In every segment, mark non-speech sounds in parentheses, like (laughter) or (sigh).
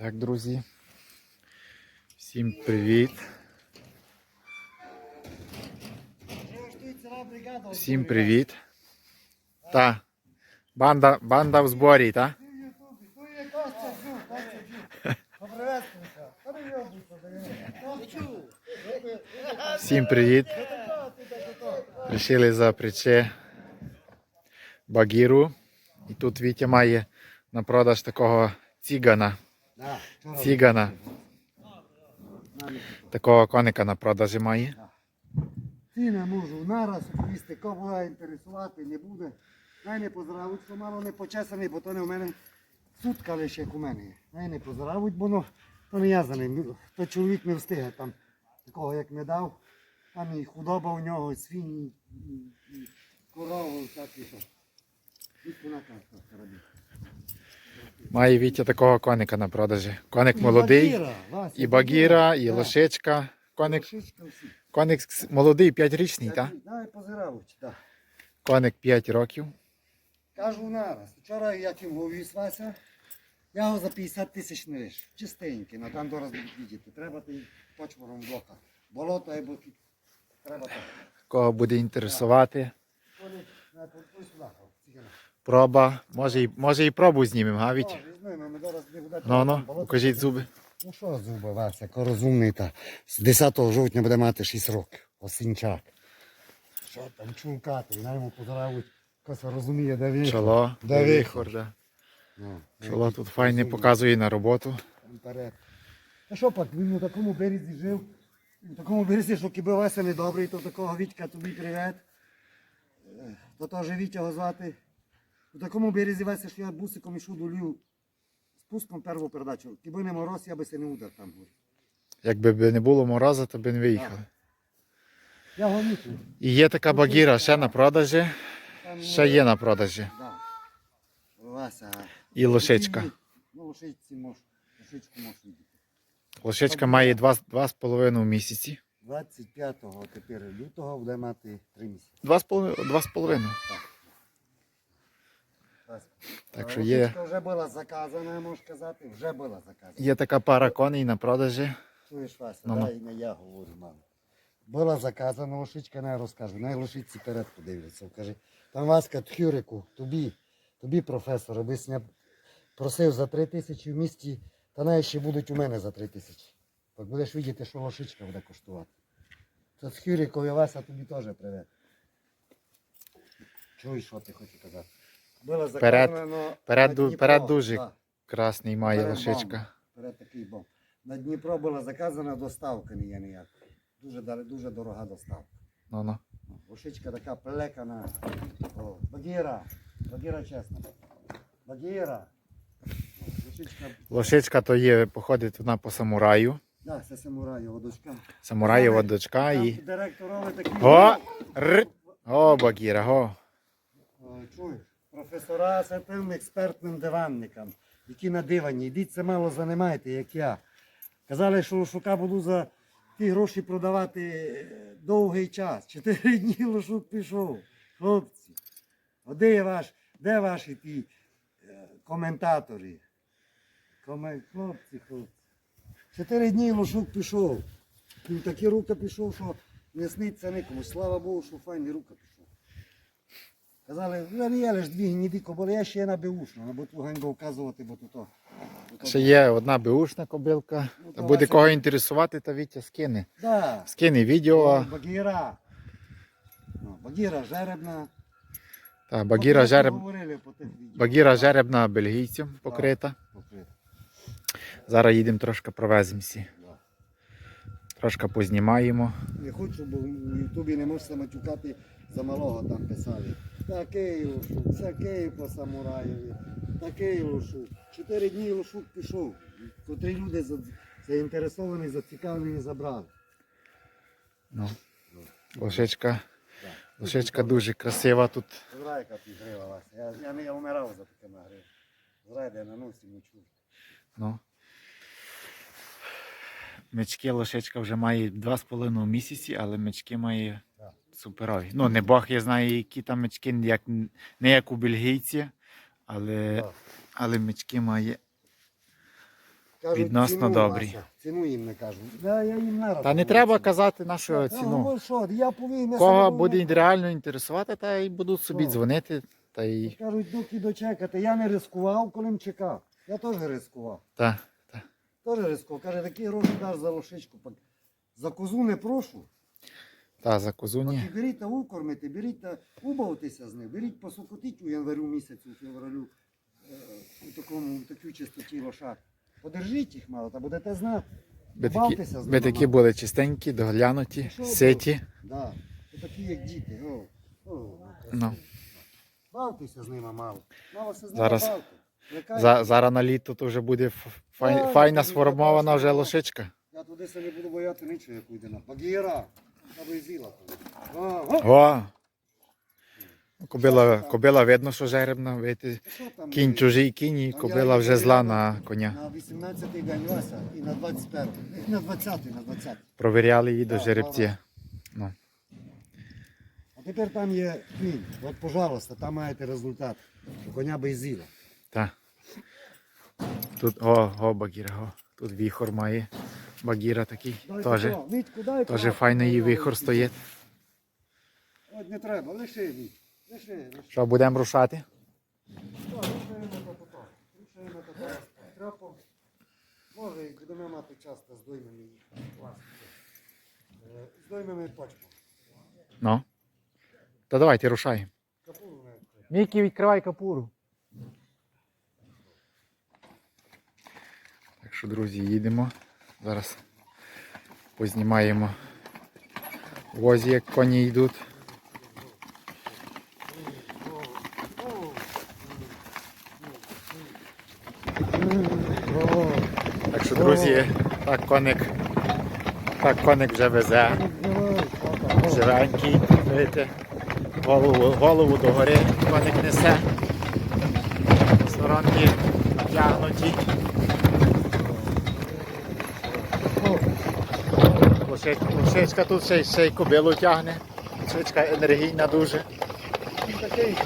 Так, друзі. Всім привіт. Всім привіт. Та. Банда, банда в зборі, та? Всім привіт. Рішили запрячи багіру. І тут Вітя має на продаж такого цігана. Цігана. Такого коника на продажі має. Ціна можу нараз повісти, кого інтересувати не буде. Най не поздравуть, що мало не почесаний, бо то не в мене сутка лише як у мене. Най не поздравуть, бо ну, то не я за ним. То чоловік не встиге там такого як не дав. Там і худоба у нього, і свині, і, і корова, всякі що. Тільки на картах робити. Має Вітя такого коника на продажі. Коник молодий, Багіра, і багіра, і Так. лошичка. Коник, коник молодий, 5 річний, так? Дай позиравуть, так. Коник 5 років. Кажу нараз. Вчора як їм вивіз Вася, я його за 50 тисяч не лиш. Чистенький, на там дораз будуть. Треба ти почвором блока. Болото або треба так. Кого буде інтересувати. Вони на пусту сюди, ціна. Проба. Може і, може і пробу знімемо, га, Вітя? Не буде. Ну, ну, покажіть зуби. Ну що зуби, Вася, ко розумний та. З 10 жовтня буде мати 6 років. Осінчак. Що там чулкати, на йому позиравуть. Кось розуміє, де він. Чоло, Де вихор, да. Ну, Чоло тут файне показує на роботу. Вперед. А що пак, він у такому березі жив, у такому березі, що кіби Вася не добрий, то такого Вітька тобі привет. Е, То теж Вітя його звати. У такому березі Вася, що я бусиком ішов до лів спуском перву передачу. Кіби не мороз, я би се не удар там. був. Якби б не було морозу, то б не виїхали. Я гоніту. І є така багіра ще на продажі. Там, Ще є на продажі. Да. Вася. І лошичка. Ну, лошичці лошичку можеш видіти. Лошичка має 2,5 місяці. 25-го тепер лютого буде мати 3 місяці. 2,5. Так що є, вже була заказана, можеш казати, вже була заказана. є така пара коней на продажі. Чуєш, Вася, Ну, дай не я говорю, мама. Була заказана лошичка, не розкажу. Най лошиці перед подивляться. Каже, там Васька Тхюрику, тобі, тобі, професор, аби сня просив за три тисячі в місті, та навіть ще будуть у мене за три тисячі. Так будеш бачити, що лошичка буде коштувати. Це Тхюрикові Вася тобі теж привет. Чуєш, що ти хочеш казати? Була Перед- перед Дніпро, перед дуже да. Красний має Перед лошичка. Перед такий бомб. На Дніпро була заказана доставка не є ніяк. Дуже, дуже дорога доставка. Ну, ну. Лошичка така плекана. О, Багіра. Багіра чесно. Багіра. Лошичка. Лошичка то є, походить вона по самураю. Да, це самурай, його дочка. Самураєва дочка і. Директорови такі. О! Р! О, Багіра, о! О, Чуєш? Професора з тим експертним диванникам, які на дивані. Йдіть це мало займайте, як я. Казали, що лошука буду за ті гроші продавати е, довгий час. Чотири дні лошук пішов. Хлопці. А де ваш, де ваші ті е, коментатори? Коме... Хлопці, хлопці. Чотири дні лошук пішов. Він такі рука пішов, що не сниться нікому. Слава Богу, що файний рука пішов. Казали, ну не лиш дві гніді кобили, я ще є на беушну, або ту ганьбу вказувати, бо то- Ще є одна беушна кобилка. Ну, Та буде кого інтересувати, то Вітя скине. Да. Скине відео. Багіра. Ну, Багіра жеребна. Та, Багіра, жереб... Багіра жеребна бельгійцям покрита. Покрито, Зараз їдемо трошки провеземося. Трошки познімаємо. Не хочу, бо в Ютубі не можна матюкати за малого там писали. Такий лошук, такий по самураєві, такий лошук. Чотири дні лошук пішов. Котрі люди заінтересовані, зацікавлені забрали. Ну, лошичка. Да. Лошичка дуже красива тут. Зрайка підгрива вас. Я, я не вмирав за таке нагрив. Зрайде на носі не чув. Ну. Мечки лошичка вже має 2,5 місяці, але мечки має суперові. Ну, не Бог я знаю, які там мечки, як, не як у бельгійці, але, але мечки має Кажуть, Відносно ціну, добрі. Вася, Ціну їм не кажу. Да, я їм нараз Та не треба ціну. казати нашу ціну. ну, що, я повинен. Кого буде реально інтересувати, та й будуть собі О. дзвонити. Та й. Кажуть, доки дочекати. Я не ризикував, коли чекав. Я теж ризикував. Та. Теж ризикував. Каже, такі гроші даш за лошичку. За козу не прошу. Та, за От козуні. і беріть та укормити, беріть та убавитися з них, беріть посокотіть у январю місяцю, у февралю, е, у такому, у такій чистоті лошад. Подержіть їх мало, та будете знати. Такі, з ними такі були чистенькі, доглянуті, Що ситі. Да. Такі, як діти. О, о, Ну. Бавтеся з ними мало. Мало все з ними Зараз- бавте. За, зараз на літо то вже буде фай, Ой, файна сформована вже лошичка. Я туди се не буду бояти нічого, як уйде на. Багіра. Аби зіла. О, О! Кобила, кобила видно, що жеребна, вийти. Кінь чужий кінь, і кобила вже зла на коня. На 18-й день Вася і на 21-й. На 20-й, на 20-й. Провіряли її до Так, жеребці. Ну. А тепер там є кінь. От, пожалуйста, там маєте результат. Коня би з'їла. Та. Тут, о, о, Багіра, о. Тут віхор має. Багіра такий. Теж такого. файний її вихор стоїть. От не треба, лиши лиши. Що, будемо рушати? Може, і будемо мати часто з доймами. Класно. Е, З доймами почку. Ну. Та давайте рушаємо. Мікі, відкривай капуру. Що, друзі, їдемо. Зараз познімаємо возі, як коні йдуть. Так що, друзі, так коник, так коник вже везе. Живенький, видите, голову, голову догори коник несе. Сторонки натягнуті. Лошичка тут ще, й- ще й кобилу тягне. Лошичка енергійна дуже. Він такий,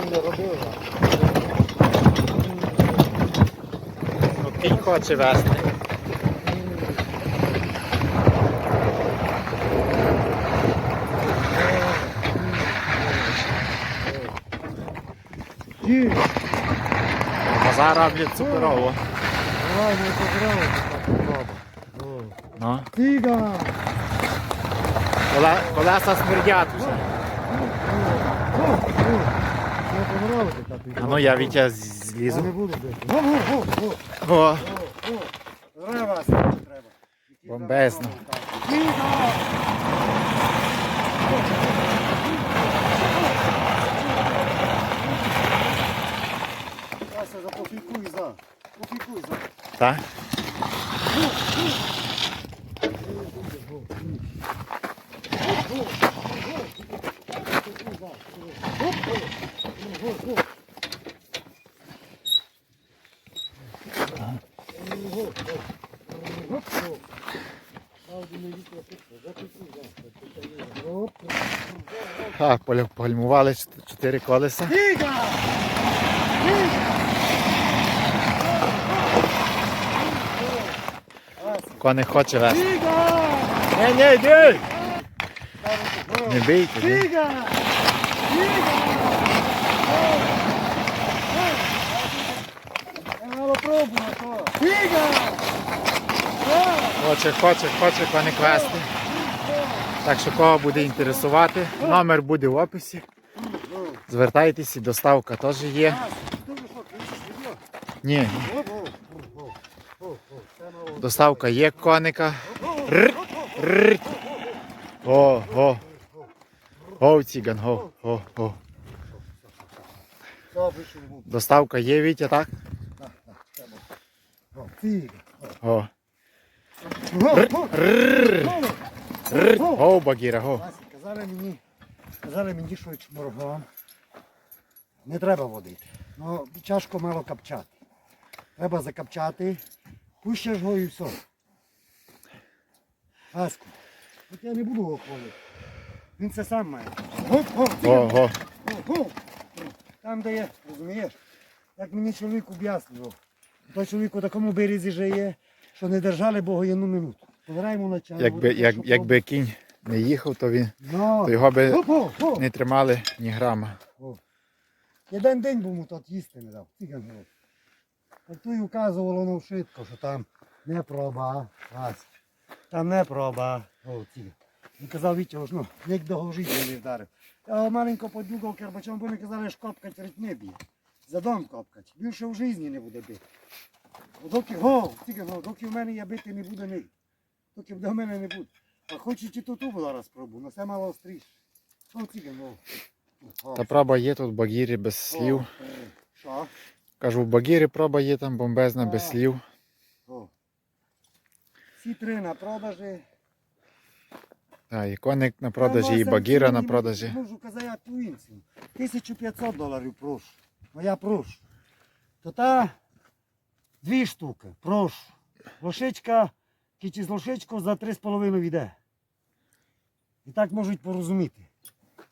він не робив, кінь хоче вести. Ті, Базар роблять суперово. не пограли, так попробуй. О. Ну, коле- колеса смердять вже. А ну я Вітя з- Я злізу. не буду бити. О, о, Треба, треба. Бомбезно. Вася, за. Пофікуй за. так? Так, погальмували чотири колеса. Коник хоче вести. Не, не, йди! Не бийте, не. Хоче, хоче, хоче коник вести. Так що кого буде інтересувати, номер буде в описі. Звертайтеся, доставка теж є. Ні, доставка є коника. Р, р. О, о. О, ціган, о, о, о. Доставка є, Вітя, так? О. Р, р. О, Багіра, о. Вася, казали мені, казали мені, що чморгом не треба водити. Ну, чашку мало капчати. Треба закапчати, пущеш його і все. Ваську, от я не буду його хвалити. Він це сам має. Гоп. Там, де є, розумієш? Як мені чоловік об'яснював, Той чоловік у такому березі жиє, що не держали Бога єдну минуту. Повираємо на чай. Якби, як, якби кінь не їхав, то він Ну, то його би Оп, оп, оп. не тримали ні грама. О. Один день був му тут їсти не дав. А то й указувало ну швидко, що там не проба. Там не проба. О. Він казав Вітя, ну, як до в не вдарив. Я маленько подюгав кербачом, бо не казали, що копкать ритми б'є. За дом копкать. Більше в житті не буде бити. Доки, о, циган, о, доки в мене я бити не буде ні. Доки до мене не буде. А хочуть і тут зараз пробу, на все мало остріше. О. О. Та проба є тут в Багірі без слів. Е, Що? Кажу, в Багірі проба є там бомбезна без слів. О. Ці три на продажі. Так, і коник на продажі, і Багіра на продажі. Можу казати, як туїнців. 1500 доларів прошу. Ну я прошу. То та дві штуки, прошу. Лошичка, кічі з лошичку за 3,5 йде. І так можуть порозуміти.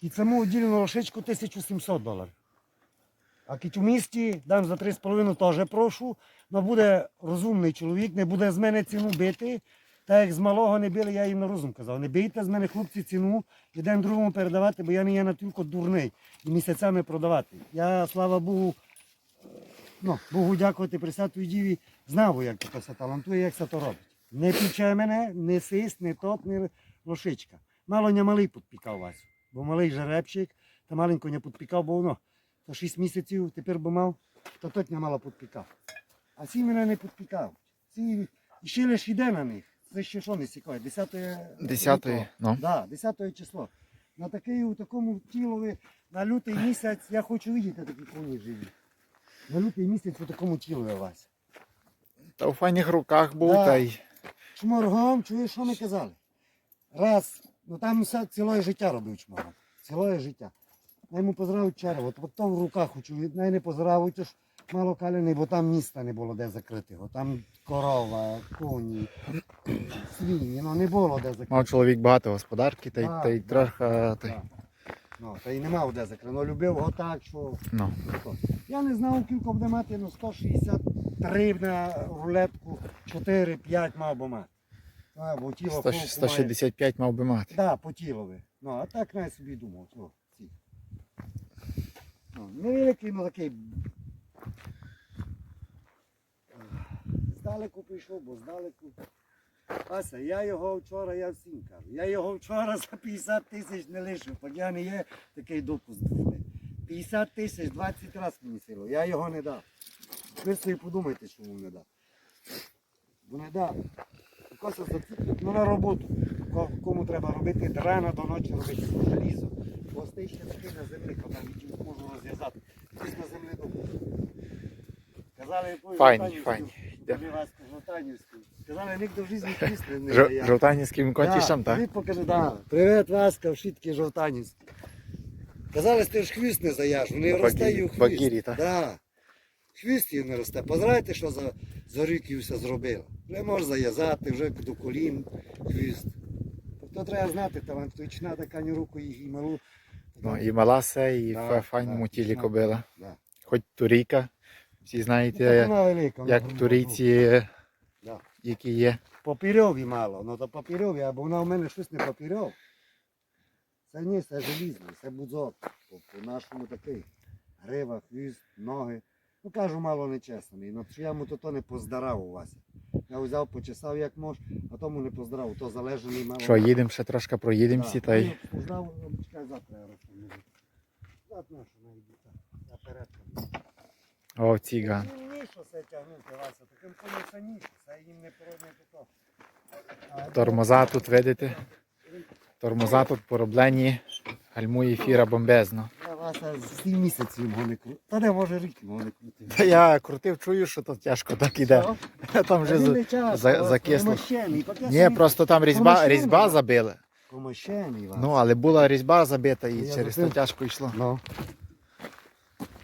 І цьому відділено лошичку 1700 доларів. А кіть у місті дам за 3,5 теж прошу. але буде розумний чоловік, не буде з мене ціну бити. Та як з малого не били, я їм на розум казав. Не бийте з мене, хлопці, ціну, ідемо другому передавати, бо я не є натільки дурний і місяцями продавати. Я, слава Богу, ну, Богу дякувати Пресвятої Діві, знав, як це талантує, як це то робить. Не пічає мене, не сист, не топ, не лошичка. Мало не малий підпікав вас, бо малий жеребчик, та маленько не підпікав, бо воно то 6 місяців тепер би мав, то тут не мало підпікав. А ці мене не підпікав. Ці ще лише йде на них. Це ще що не цікаве? 10 Десятої, ну. Да, 10 число. На такий, у такому тілові на лютий місяць я хочу видіти такі коні живі. На лютий місяць у такому тілові Вася. Та у файних руках був, Да. та й Чморгом, чуєш, що ми казали? Раз, ну там все ціле життя робив чморгом. Ціле життя. Йому поздравив черво, то в руках хочу, най не поздравив, то ж мало каляний, бо там міста не було де закритого. Там корова, коні, свині, ну не було де закрити. мав чоловік багато господарки, та й, та й трохи. Та й, Ну, та й не мав де закрити. Ну любив його так, що. ну. Я не знав, кілька буде мати, ну 163 на рулетку, 4-5 мав би мати. А, бо тіло 100 хлопцю має. 165 мав би мати. Да, по тілові. Ну, а так навіть собі думав. О, ці. Ну, невеликий, ну такий. Здалеку прийшов, бо здалеку. Ася, я його вчора, я всім кажу. Я його вчора за 50 тисяч не лишив, я не є такий допуск 50 тисяч 20 разів мені сило. Я його не дав. Ви собі подумайте, чому не дав. Бо не дав. Коса зациклить, ну на роботу. Кому треба робити рано до ночі робити желізо. Гостей ще такий на землі, там можу розв'язати. Хтось на землі добув. Казали. Вони. Казали, ніхто в житті хвіст не дає. Жовтанівським котішам, так? Привіт покажи, да. Привіт, Васька, вшитки жовтанівські. Казали, що ти ж хвіст не заяш, вони і у хвіст. Багірі, так? Да. Хвіст її не росте. Позирайте, що за, за рік її все зробила. Вже можеш зав'язати, вже до колін хвіст. Тобто треба знати, там точна така ні руку і малу. Ну, і мала се, і Да, в файному да, тілі кобила. Да. Хоч турійка. Всі Ну, знаєте, вона велика, як турійці, Да. які є. Папірьові мало, ну то папірьові, або вона в мене щось не папірьов. Це ні, це желізне, це будзок. По нашому такий. Грива, хвіст, ноги. Ну кажу, мало нечесаний. Ну що я йому то, то не поздарав у вас. Я взяв, почесав як мож, а тому не поздарав, то залежаний мало. Що, їдемо ще трошки проїдемося, та й Поздав, чекай, завтра я розповім. Завтра що найду так. Наперед. о, ціган. Їм ні, що це тягнути, Вася, таким конем це їм не породне то. Тормоза тут видите. Тормоза тут пороблені. Гальмує фіра бомбезно. Я Вася з місяців його не крутив. Та не може рік його не крутив. Та я крутив, чую, що тут тяжко так іде. (laughs) Там вже за- за- закисло. Ні, просто там різьба, різьба забили. Помощений Вася. Ну, але була різьба забита і Я через за то тяжко йшло. Ну.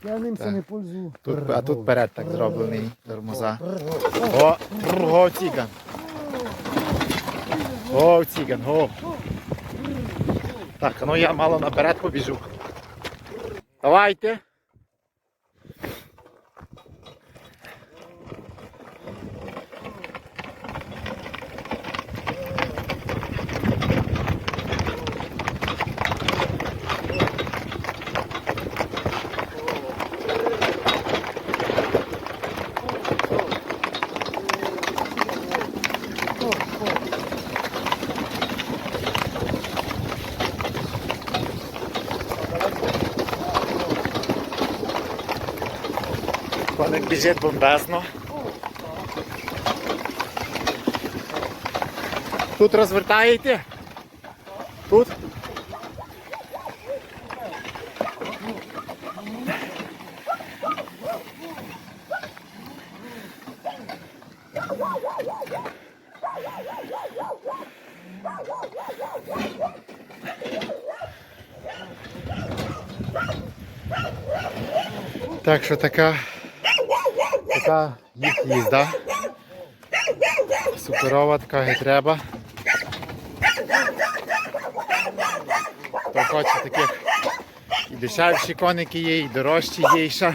Я ним це Так. не пользую. Тут, а тут перед так зроблений тормоза. О, О, го ціган. О, ціган, го. Так, ну я мало наперед побіжу. Давайте. Біжить бомбезно. Тут розвертаєте? Тут? Так що така, така їх їзда. Суперова така і треба. Хто хоче таких і дешевші коники є, і дорожчі є і ще.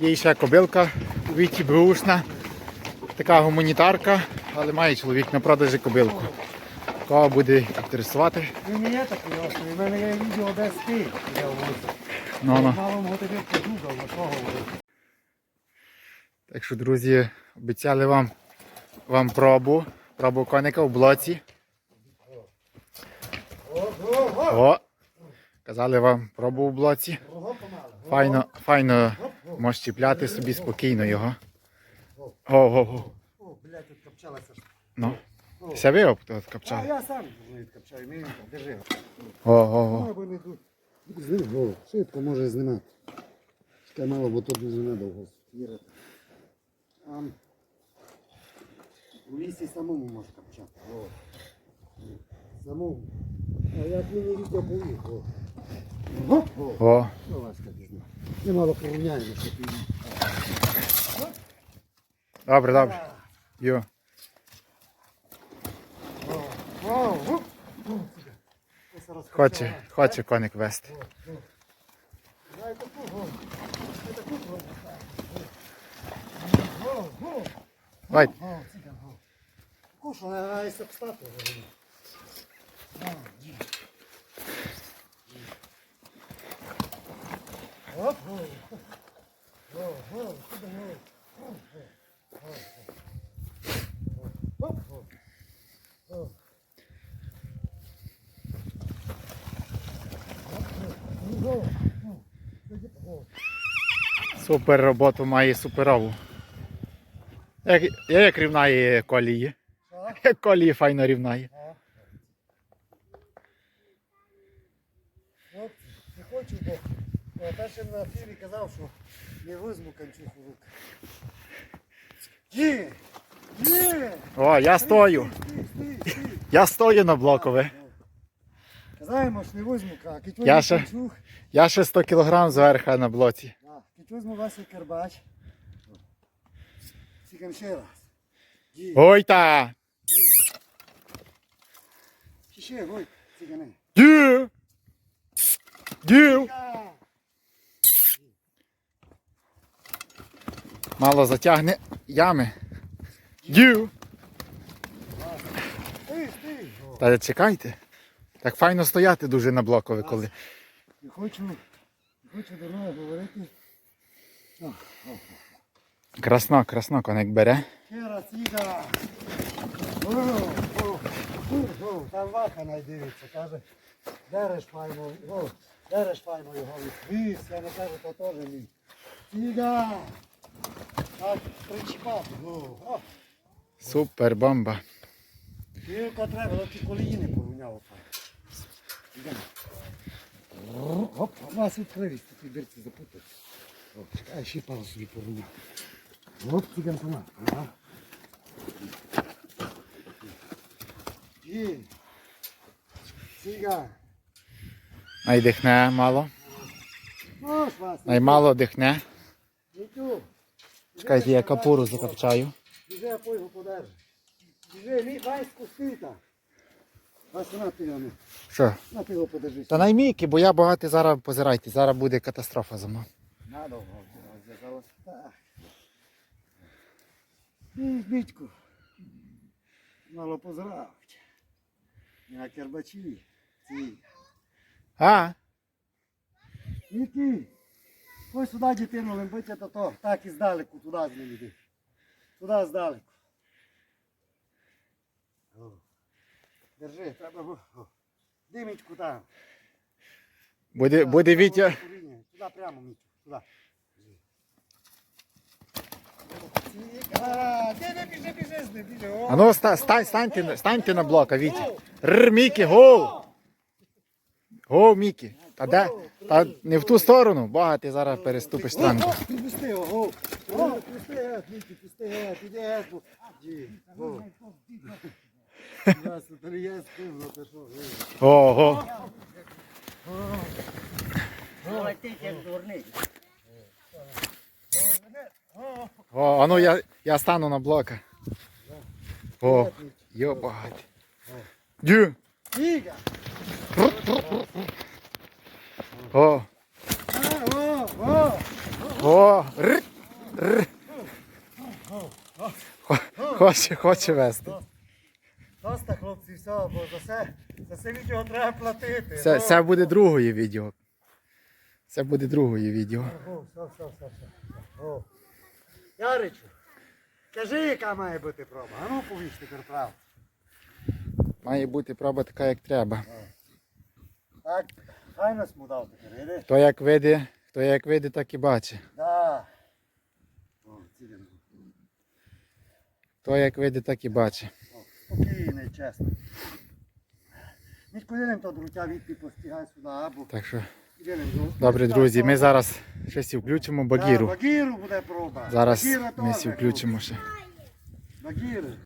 Є ще кобилка у віті бушна. Така гуманітарка, але має чоловік на продажі кобилку. Кого буде інтересувати? Він не є такий острий, в мене є відео, де спить. Я возу. Ну, ну. Мало тепер подугав, на кого возу. Так що, друзі, обіцяли вам, вам пробу. Пробу коника в блоці. О! Казали вам пробу в блоці. Файно, файно можеш чіпляти собі спокійно його. Ого-го. О, блядь, тут копчалася. Ну. Ви об тут А я сам відкопчаю, мені держи. Ого-го. Швидко може знімати. Чекай мало, бо тут дуже недовго у лісі самому можеш копчати. О. Самому. А як мені відео повів. О. Немало порівняння, що ти. Добре, добре. Йо. Хоче, хоче коник вести. Дай таку. Дай таку, о. О, о. Давай. О, циган, о. Кушу, а esse обстату. Оп. Супер роботу має суперову. Як, я як рівнає колії. Як колії файно рівнає. Хлопці, не хочу, бо я перше на ефірі казав, що не візьму канчуху в руки. Є! Є! О, я стою. Я стою на блокове. Казаємо, що не візьму, кить Я ще- канчух. Я ще 100 кг зверху на блоці. Да, Кить візьму Вася Цікам ще раз. Ой та! Ще ще, гой, цігане. Дю! Дю! Мало затягне ями. Дю! Стій, стій. Та чекайте. Так файно стояти дуже на блокове, коли. Не хочу, не хочу до мною говорити. О, Красно, красно коник бере. Ще раз, о, Там ваха найдивиться, каже, дереш файно, о, дереш файно його відвіз, я не кажу, то теж мій. Іга! Так, о, Супер бомба. Кілька треба, от ті колії не порівняв. Ідемо. Оп, у нас відкрились, такі дирці запутати. Чекай, ще пару собі порівняв. Оп, циган сама. Ага. Є. Циган. Найдихне мало. Ну, ж вас. Наймало дихне. Нітю. Чекайте, я капуру закопчаю. Біжи, я пойгу подержу. Біжи, мій вайську спита. Вася, на його, Що? на його подержи. Та наймійки, бо я багатий зараз позирайте. Зараз буде катастрофа за мною. Надовго. Так. І бітьку. Мало поздравить. На кербачі. Ці. А? Які? Ось сюди дитину лимбити, то то. Так і здалеку, туди з ним іди. Туди здалеку. О. Держи, треба. о. Димічку там. Буде, буде Вітя. Туди прямо, Мітю, туди. А, ну стань, станьте, станьте на блока, Вітя. Рр, Мікі, гоу! Гоу, Мікі. Та де? Та не в ту сторону, бога ти зараз переступиш странку. О, Пусти його, о. О, пусти геть, Мікі, пусти геть, іди геть. бо- Ді, о. Ясно, то не я спив, ну ти що, ви. О, а ну я, я стану на блока. О, йобать. Дю. О, о, Хоче, хоче вести. Доста, хлопці, все, бо за це, за це відео треба платити. Це, ну. це буде другое відео. Це буде другое відео. О, все, все, все, все. О. Яричу, кажи, яка має бути проба. А ну повіж тепер правду. Має бути проба така, як треба. Так, файно смудав тепер, іди. Хто як видить, хто як видить, так і бачить. Да. О. Хто як видить, так і бачить. О, Спокійний, чесно. Нікуди не то друття відти постігай сюди, або Так що. Добре, друзі, ми зараз ще сі включимо багіру. Багіру буде проба. Зараз ми теж, сі включимо ще. Багіри.